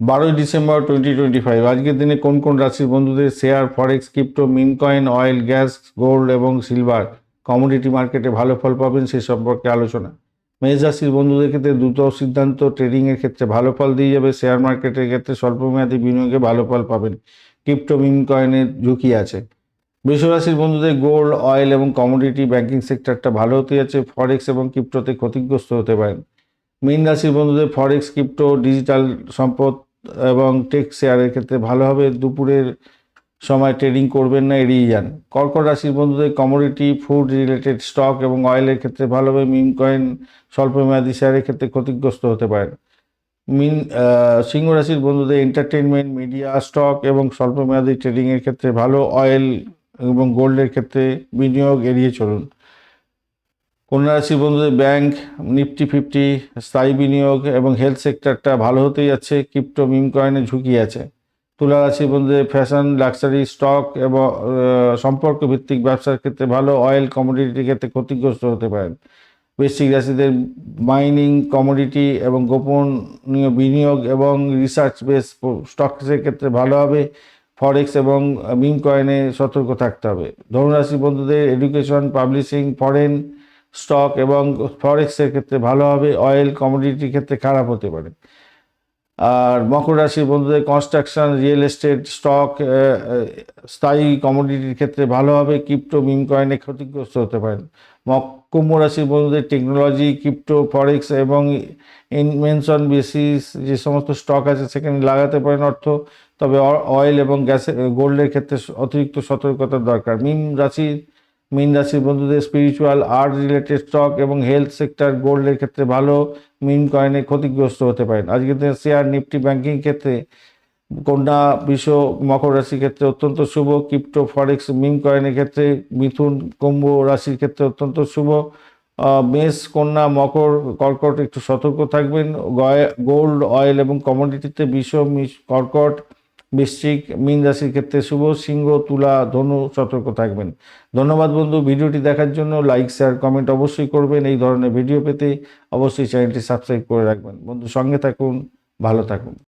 বারোই December twenty twenty five আজকের দিনে কোন কোন রাশির বন্ধুদের শেয়ার ফরেক্স ক্রিপ্টো মিন কয়েন অয়েল গ্যাস গোল্ড এবং সিলভার কমোডিটি মার্কেটে ভালো ফল পাবেন সে সম্পর্কে আলোচনা। মেষ রাশির বন্ধুদের ক্ষেত্রে দ্রুত সিদ্ধান্ত ট্রেডিংয়ের ক্ষেত্রে ভালো ফল দিয়ে যাবে। শেয়ার মার্কেটের ক্ষেত্রে স্বল্পমেয়াদী বিনিয়োগে ভালো ফল পাবেন। ক্রিপ্টো মিন কয়েনের ঝুঁকি আছে। বৃষ রাশির বন্ধুদের গোল্ড অয়েল এবং কমোডিটি ব্যাংকিং সেক্টরটা ভালো হতে যাচ্ছে। ফরেক্স এবং ক্রিপ্টোতে ক্ষতিগ্রস্ত হতে পারেন। মীন রাশির বন্ধুদের ফরেক্স ক্রিপ্টো ডিজিটাল সম্পদ এবং টেক শেয়ারের ক্ষেত্রে ভালোভাবে দুপুরের সময় ট্রেডিং করবেন না, এড়িয়ে যান। কর্কট রাশির বন্ধুদের কমোডিটি ফুড রিলেটেড স্টক এবং অয়েলের ক্ষেত্রে ভালোভাবে মিম কয়েন স্বল্পমেয়াদী শেয়ারের ক্ষেত্রে ক্ষতিগ্রস্ত হতে পারেন। মিন সিংহ রাশির বন্ধুদের এন্টারটেনমেন্ট মিডিয়া স্টক এবং স্বল্পমেয়াদী ট্রেডিংয়ের ক্ষেত্রে ভালো অয়েল এবং গোল্ডের ক্ষেত্রে বিনিয়োগ এড়িয়ে চলুন। কন্যা রাশির বন্ধুদের ব্যাংক নিফটি ফিফটি স্থায়ী বিনিয়োগ এবং হেলথ সেক্টরটা ভালো হতে যাচ্ছে ক্রিপ্টো মিম কয়েনের ঝুঁকি আছে। তুলা রাশির বন্ধুদের ফ্যাশন লাক্সারি স্টক এবং সম্পর্ক ভিত্তিক ব্যবসার ক্ষেত্রে ভালো অয়েল কমোডিটির ক্ষেত্রে ক্ষতিগ্রস্ত হতে পারেন। বৃশ্চিক রাশিদের মাইনিং কমোডিটি এবং গোপনীয় বিনিয়োগ এবং রিসার্চ বেস স্টকসের ক্ষেত্রে ভালো হবে। ফরেক্স এবং মিম কয়েনে সতর্ক থাকতে হবে। ধনুরাশি বন্ধুদের এডুকেশন পাবলিশিং ফরেন স্টক এবং ফরেক্সের ক্ষেত্রে ভালো হবে, অয়েল কমোডিটির ক্ষেত্রে খারাপ হতে পারে। আর মকর রাশির বন্ধুদের কনস্ট্রাকশন রিয়েল এস্টেট স্টক স্থায়ী কমোডিটির ক্ষেত্রে ভালো হবে ক্রিপ্টো মিম কয়েনে ক্ষতিগ্রস্ত হতে পারেন কুম্ভ রাশির বন্ধুদের টেকনোলজি ক্রিপ্টো ফরেক্স এবং ইনভেনশন বেসিস যে সমস্ত স্টক আছে সেখানে লাগাতে পারেন অর্থ, তবে অয়েল এবং গ্যাসের গোল্ডের ক্ষেত্রে অতিরিক্ত সতর্কতার দরকার। মিম রাশি মিন রাশির বন্ধুদের স্পিরিচুয়াল আর্ট রিলেটেড স্টক এবং হেলথ সেক্টর গোল্ডের ক্ষেত্রে ভালো, মিন কয়েনে ক্ষতিগ্রস্ত হতে পারেন। আজকের দিনে শেয়ার নিফটি ব্যাংকিং ক্ষেত্রে কন্যা বিশ্ব মকর রাশির ক্ষেত্রে অত্যন্ত শুভ ক্রিপ্টো ফরেক্স মিম কয়েনের ক্ষেত্রে মিথুন, কুম্ভ রাশির ক্ষেত্রে অত্যন্ত শুভ। মেষ, কন্যা, মকর, কর্কট, একটু সতর্ক থাকবেন। গোল্ড অয়েল এবং কমোডিটিতে বিশ্ব কর্কট বৃশ্চিক মীন রাশির ক্ষেত্রে শুভ, সিংহ, তুলা, ধনু সতর্ক থাকবেন। ধন্যবাদ বন্ধু, ভিডিওটি দেখার জন্য লাইক, শেয়ার, কমেন্ট অবশ্যই করবেন। এই ধরনের ভিডিও পেতে অবশ্যই চ্যানেলটি সাবস্ক্রাইব করে রাখবেন। বন্ধু, সঙ্গে থাকুন, ভালো থাকুন।